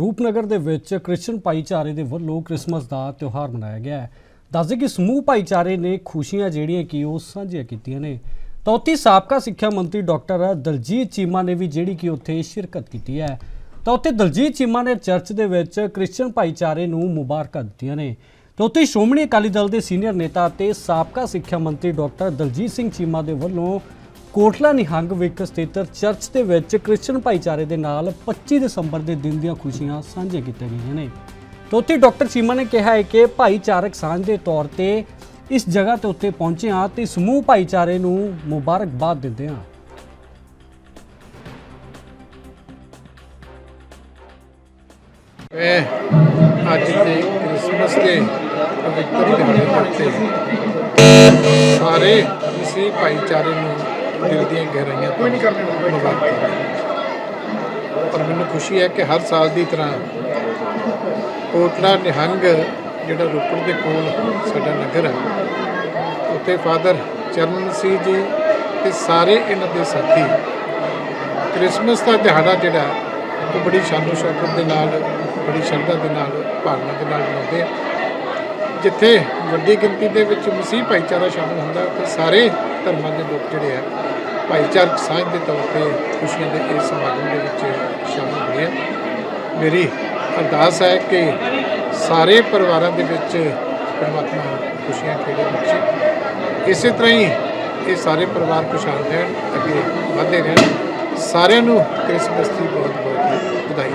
ਰੂਪਨਗਰ ਦੇ ਵਿੱਚ ਕ੍ਰਿਸਚੀਅਨ ਭਾਈਚਾਰੇ ਦੇ ਵੱਲੋਂ ਕ੍ਰਿਸਮਸ ਦਾ ਤਿਉਹਾਰ ਮਨਾਇਆ ਗਿਆ ਹੈ। ਦੱਸਦੇ ਕਿ ਸਮੂਹ ਭਾਈਚਾਰੇ ਨੇ ਖੁਸ਼ੀਆਂ ਜਿਹੜੀਆਂ ਕਿ ਉਹ ਸਾਂਝੀਆਂ ਕੀਤੀਆਂ ਨੇ। ਤਾਂ ਉੱਥੇ ਸਾਬਕਾ ਸਿੱਖਿਆ ਮੰਤਰੀ ਡਾਕਟਰ ਦਲਜੀਤ ਚੀਮਾ ਨੇ ਵੀ ਜਿਹੜੀ ਕਿ ਉੱਥੇ ਸ਼ਿਰਕਤ ਕੀਤੀ ਹੈ। ਤਾਂ ਉੱਥੇ ਦਲਜੀਤ ਚੀਮਾ ਨੇ ਚਰਚ ਦੇ ਵਿੱਚ ਕ੍ਰਿਸਚੀਅਨ ਭਾਈਚਾਰੇ ਨੂੰ ਮੁਬਾਰਕਾਂ ਦਿੱਤੀਆਂ ਨੇ। ਤਾਂ ਉੱਥੇ ਸ਼੍ਰੋਮਣੀ ਅਕਾਲੀ ਦਲ ਦੇ ਸੀਨੀਅਰ ਨੇਤਾ ਅਤੇ ਸਾਬਕਾ ਸਿੱਖਿਆ ਮੰਤਰੀ ਡਾਕਟਰ ਦਲਜੀਤ ਸਿੰਘ ਚੀਮਾ ਦੇ ਵੱਲੋਂ ਕੋਟਲਾ ਨਿਹੰਗ ਵਿਖ ਸਥਿਤ ਚਰਚ ਦੇ ਵਿੱਚ ਕ੍ਰਿਸਚੀਅਨ ਭਾਈਚਾਰੇ ਦੇ ਨਾਲ 25 ਦਸੰਬਰ ਦੇ ਦਿਨ ਦੀਆਂ ਖੁਸ਼ੀਆਂ ਸਾਂਝੀਆਂ ਕੀਤੀਆਂ ਗਈਆਂ ਨੇ। ਤਾਂ ਡਾਕਟਰ ਚੀਮਾ ਨੇ ਕਿਹਾ ਹੈ ਕਿ ਭਾਈਚਾਰਕ ਸਾਂਝ ਦੇ ਤੌਰ ਤੇ ਇਸ ਜਗ੍ਹਾ ਤੇ ਉੱਤੇ ਪਹੁੰਚੇ ਹਾਂ ਤੇ ਸਮੂਹ ਭਾਈਚਾਰੇ ਨੂੰ ਮੁਬਾਰਕਬਾਦ ਦਿੰਦੇ ਹਾਂ। ਇਹ ਅੱਜ ਦੇ ਕ੍ਰਿਸਮਸ ਦੇ ਪਵਿੱਤਰ ਦਿਹਾੜੇ ਦੇ ਸਾਰੇ ਇਸੇ ਭਾਈਚਾਰੇ ਨੂੰ ਦਿਲ ਦੀਆਂ ਗਹਿਰਾਈਆਂ ਤੋਂ ਮੁਬਾਰਕਾਂ। ਪਰ ਮੈਨੂੰ ਖੁਸ਼ੀ ਹੈ ਕਿ ਹਰ ਸਾਲ ਦੀ ਤਰ੍ਹਾਂ ਕੋਟਲਾ ਨਿਹੰਗ ਜਿਹੜਾ ਰੋਪੜ ਦੇ ਕੋਲ ਸਾਡਾ ਨਗਰ ਹੈ, ਉੱਥੇ ਫਾਦਰ ਚਰਨ ਸਿੰਘ ਜੀ ਤੇ ਸਾਰੇ ਇਹਨਾਂ ਦੇ ਸਾਥੀ ਕ੍ਰਿਸਮਸ ਦਾ ਦਿਹਾੜਾ ਜਿਹੜਾ ਉਹ ਬੜੀ ਸ਼ਾਨੋ ਸ਼ੌਕਤ ਦੇ ਨਾਲ, ਬੜੀ ਸ਼ਰਧਾ ਦੇ ਨਾਲ, ਭਾਵਨਾ ਦੇ ਨਾਲ ਮਨਾਉਂਦੇ ਆ। ਜਿੱਥੇ ਵੱਡੀ ਗਿਣਤੀ ਦੇ ਵਿੱਚ ਮਸੀਹ ਭਾਈਚਾਰਾ ਸ਼ਾਮਲ ਹੁੰਦਾ ਤੇ ਸਾਰੇ ਧਰਮਾਂ ਦੇ ਲੋਕ ਜਿਹੜੇ ਆ ਭਾਈਚਾਰਕ ਸਾਂਝ ਦੇ ਤੌਰ ਤੇ ਖੁਸ਼ੀਆਂ ਦੇ ਇਸ ਸਮਾਗਮ ਦੇ ਵਿੱਚ ਸ਼ਾਮਲ ਹੋਏ ਆ ਮੇਰੀ ਅਰਦਾਸ ਹੈ ਕਿ ਸਾਰੇ ਪਰਿਵਾਰਾਂ ਦੇ ਵਿੱਚ ਪਰਮਾਤਮਾ ਖੁਸ਼ੀਆਂ ਖੇੜੇ ਬਖਸ਼ੇ। ਇਸੇ ਤਰ੍ਹਾਂ ਹੀ ਇਹ ਸਾਰੇ ਪਰਿਵਾਰ ਖੁਸ਼ਹਾਲ ਰਹਿਣ, ਅੱਗੇ ਵਧਦੇ ਰਹਿਣ। ਸਾਰਿਆਂ ਨੂੰ ਕ੍ਰਿਸਮਸ ਦੀ ਬਹੁਤ ਬਹੁਤ ਵਧਾਈ